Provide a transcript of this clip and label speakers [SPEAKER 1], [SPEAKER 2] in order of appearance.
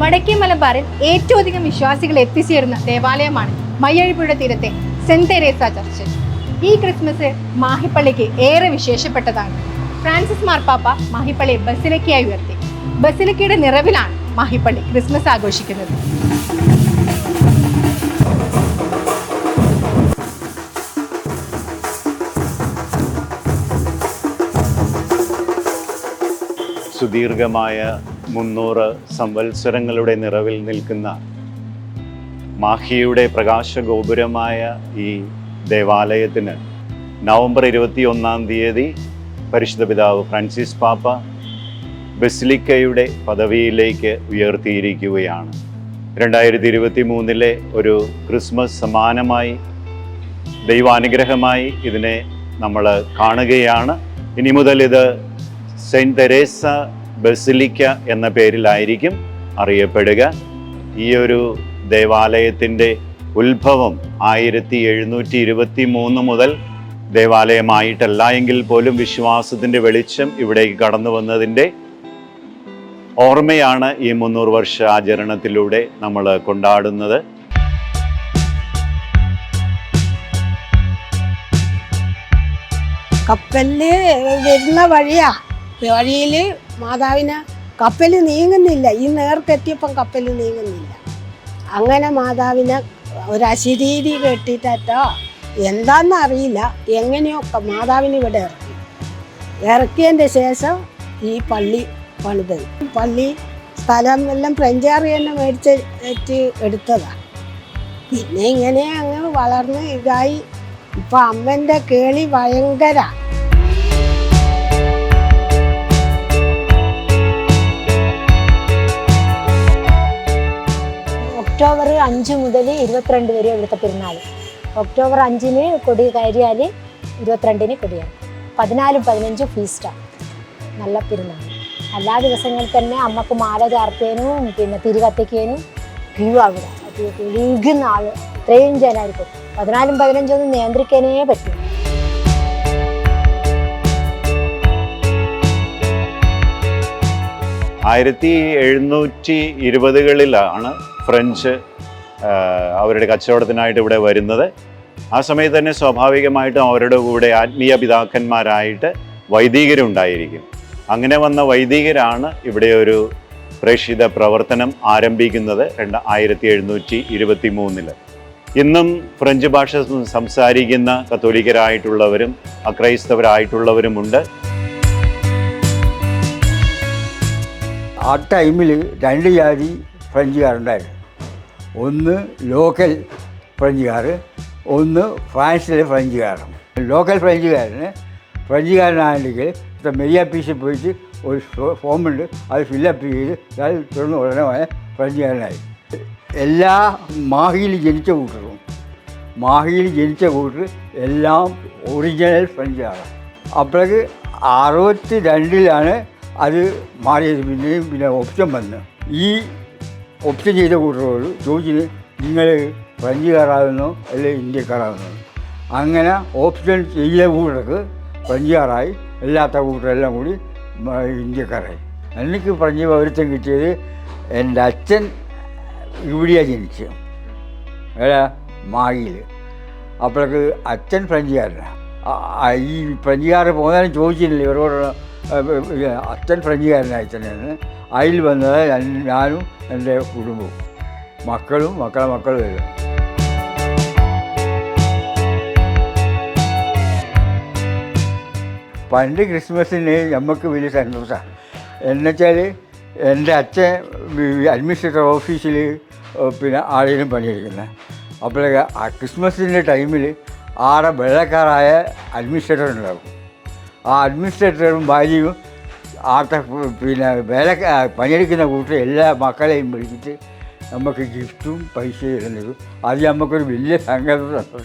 [SPEAKER 1] വടക്കേ മലബാറിൽ ഏറ്റവും അധികം വിശ്വാസികൾ എത്തിച്ചേരുന്ന ദേവാലയമാണ് മയ്യഴിപ്പുഴ തീരത്തെ സെന്റ് തെരേസ ചർച്ച്. ഈ ക്രിസ്മസ് മാഹിപ്പള്ളിക്ക് ഏറെ വിശേഷപ്പെട്ടതാണ്. ഫ്രാൻസിസ് മാർപ്പാപ്പ മാഹിപ്പള്ളി ബസിലിക്കയായി ഉയർത്തി. ബസിലിക്കയുടെ നിറവിലാണ് മാഹിപ്പള്ളി ക്രിസ്മസ് ആഘോഷിക്കുന്നത്.
[SPEAKER 2] സുദീർഘമായ മുന്നൂറ് സംവത്സരങ്ങളുടെ നിറവിൽ നിൽക്കുന്ന മാഹിയുടെ പ്രകാശഗോപുരമായ ഈ ദേവാലയത്തിന് നവംബർ ഇരുപത്തി ഒന്നാം തീയതി പരിശുദ്ധ പിതാവ് ഫ്രാൻസിസ് പാപ്പ ബസിലിക്കയുടെ പദവിയിലേക്ക് ഉയർത്തിയിരിക്കുകയാണ്. രണ്ടായിരത്തി ഇരുപത്തി മൂന്നിലെ ഒരു ക്രിസ്മസ് സമാനമായി ദൈവാനുഗ്രഹമായി ഇതിനെ നമ്മൾ കാണുകയാണ്. ഇനി മുതൽ ഇത് സെയിന്റ് തെരേസ ബസിലിക്ക എന്ന പേരിലായിരിക്കും അറിയപ്പെടുക. ഈ ഒരു ദേവാലയത്തിന്റെ ഉത്ഭവം ആയിരത്തി എഴുന്നൂറ്റി ഇരുപത്തി മൂന്ന് മുതൽ ദേവാലയമായിട്ടല്ല എങ്കിൽ പോലും വിശ്വാസത്തിന്റെ വെളിച്ചം ഇവിടേക്ക് കടന്നു വന്നതിന്റെ ഓർമ്മയാണ് ഈ മുന്നൂറ് വർഷ ആചരണത്തിലൂടെ നമ്മൾ കൊണ്ടാടുന്നത്.
[SPEAKER 3] കപ്പലിൽ വരുന്ന വഴിയാ. വഴിയിൽ മാതാവിനെ കപ്പൽ നീങ്ങുന്നില്ല. ഈ നേർക്കെത്തിയപ്പം കപ്പൽ നീങ്ങുന്നില്ല. അങ്ങനെ മാതാവിനെ ഒരു അശരീരി കെട്ടിട്ടോ എന്താണെന്നറിയില്ല എങ്ങനെയൊക്കെ മാതാവിന് ഇവിടെ ഇറക്കി. ഇറക്കിയതിന്റെ ശേഷം ഈ പള്ളി പണിതത് പള്ളി സ്ഥലം എല്ലാം ഫ്രഞ്ചാറി തന്നെ മേടിച്ച് എടുത്തതാണ് പിന്നെ ഇങ്ങനെ അങ്ങ് വളർന്ന് ഇതായി. ഇപ്പം അമ്മന്റെ കേളി ഭയങ്കര.
[SPEAKER 4] ഒക്ടോബർ അഞ്ച് മുതൽ ഇരുപത്തിരണ്ട് വരെ ഇവിടുത്തെ പെരുന്നാൾ. ഒക്ടോബർ അഞ്ചിന് കൊടി കയറിയാൽ ഇരുപത്തിരണ്ടിന് കൊടിയാണ്. പതിനാലും പതിനഞ്ചും ഫീസ്റ്റാണ് നല്ല പെരുന്നാൾ. എല്ലാ ദിവസങ്ങളിൽ തന്നെ അമ്മയ്ക്ക് മാല ചാർത്തേനും പിന്നെ തിരി കത്തിക്കാനും ക്യൂ അവിടെ അത് ഒഴുകുന്ന ആൾ ഇത്രയും ജനായിരിക്കും പതിനാലും പതിനഞ്ചൊന്നും നിയന്ത്രിക്കാനേ പറ്റും.
[SPEAKER 2] ആയിരത്തി എഴുന്നൂറ്റി ഇരുപതുകളിലാണ് ഫ്രഞ്ച് അവരുടെ കച്ചവടത്തിനായിട്ട് ഇവിടെ വരുന്നത്. ആ സമയത്ത് തന്നെ സ്വാഭാവികമായിട്ടും അവരുടെ കൂടെ ആത്മീയ പിതാക്കന്മാരായിട്ട് വൈദികരുണ്ടായിരിക്കും. അങ്ങനെ വന്ന വൈദികരാണ് ഇവിടെ ഒരു പ്രേക്ഷിത പ്രവർത്തനം ആരംഭിക്കുന്നത് രണ്ട് ആയിരത്തി എഴുന്നൂറ്റി ഇരുപത്തി മൂന്നിൽ ഇന്നും ഫ്രഞ്ച് ഭാഷ സംസാരിക്കുന്ന കത്തോലിക്കരായിട്ടുള്ളവരും അക്രൈസ്തവരായിട്ടുള്ളവരുമുണ്ട്
[SPEAKER 5] ആ ടൈമിൽ രണ്ട് ജാതി ഫ്രഞ്ചുകാരുണ്ടായിരുന്നു. ഒന്ന് ലോക്കൽ ഫ്രഞ്ചുകാർ ഒന്ന് ഫ്രാൻസിലെ ഫ്രഞ്ചുകാരൻ ലോക്കൽ ഫ്രഞ്ചുകാരന് ഫ്രഞ്ചുകാരനാണെങ്കിൽ ഇപ്പം മെരിയാപ്പീസിൽ പോയിട്ട് ഒരു ഫോമുണ്ട് അത് ഫില്ലപ്പ് ചെയ്ത് അത് തുറന്ന് ഉടനെ ഫ്രഞ്ചുകാരനായി. എല്ലാ മാഹിയിൽ ജനിച്ച കൂട്ടറും മാഹിയിൽ ജനിച്ച കൂട്ടർ എല്ലാം ഒറിജിനൽ ഫ്രഞ്ചാണ് അപ്പോഴേക്ക് അറുപത്തി രണ്ടിലാണ് അത് മാറിയത് പിന്നെയും പിന്നെ ഓപ്ഷൻ വന്ന്. ഈ ഓപ്ഷൻ ചെയ്ത കൂട്ടരോട് ചോദിച്ചത് നിങ്ങൾ ഫ്രഞ്ചുകാരാകുന്നോ അല്ലെ ഇന്ത്യക്കാരാകുന്നോ. അങ്ങനെ ഓപ്ഷൻ ചെയ്ത കൂട്ടർക്ക് ഫ്രഞ്ചുകാരായി അല്ലാത്ത കൂട്ടരെല്ലാം കൂടി ഇന്ത്യക്കാരായി. എനിക്ക് ഫ്രഞ്ച് പൗരത്വം കിട്ടിയത് എന്റെ അച്ഛൻ ഇവിടെയാണ് ജനിച്ചത്. എവിടെ മാഹിയിൽ. അപ്പോഴേക്ക് അച്ഛൻ ഫ്രഞ്ചുകാരനാണ് ഈ ഫ്രഞ്ചുകാർ പോകുന്നതിനും ചോദിച്ചില്ല ഇവരോട്. അച്ഛൻ ഫ്രഞ്ചുകാരനായി തന്നെയാണ്. അതിൽ വന്നത് ഞാനും എന്റെ കുടുംബവും. മക്കളും മക്കളെ മക്കളും വരും പണ്ട് ക്രിസ്മസിന് നമുക്ക് വലിയ സന്തോഷമാണ് എന്നുവെച്ചാൽ എന്റെ അച്ഛൻ അഡ്മിനിസ്ട്രേറ്റർ ഓഫീസിൽ പിന്നെ ആളിലും പണിയെടുക്കുന്നത് അപ്പോൾ ആ ക്രിസ്മസിന്റെ ടൈമിൽ ആടെ വെള്ളക്കാരായ അഡ്മിനിസ്ട്രേറ്റർ ഉണ്ടാകും ആ അഡ്മിനിസ്ട്രേറ്ററും ഭാര്യയും ആട്ട പിന്നെ വേല പണിയെടുക്കുന്ന കൂട്ടർ എല്ലാ മക്കളെയും വിളിച്ചിട്ട് നമുക്ക് ഗിഫ്റ്റും പൈസയും ഇടുന്നത്. അത് നമുക്കൊരു വലിയ സന്തോഷമാണ്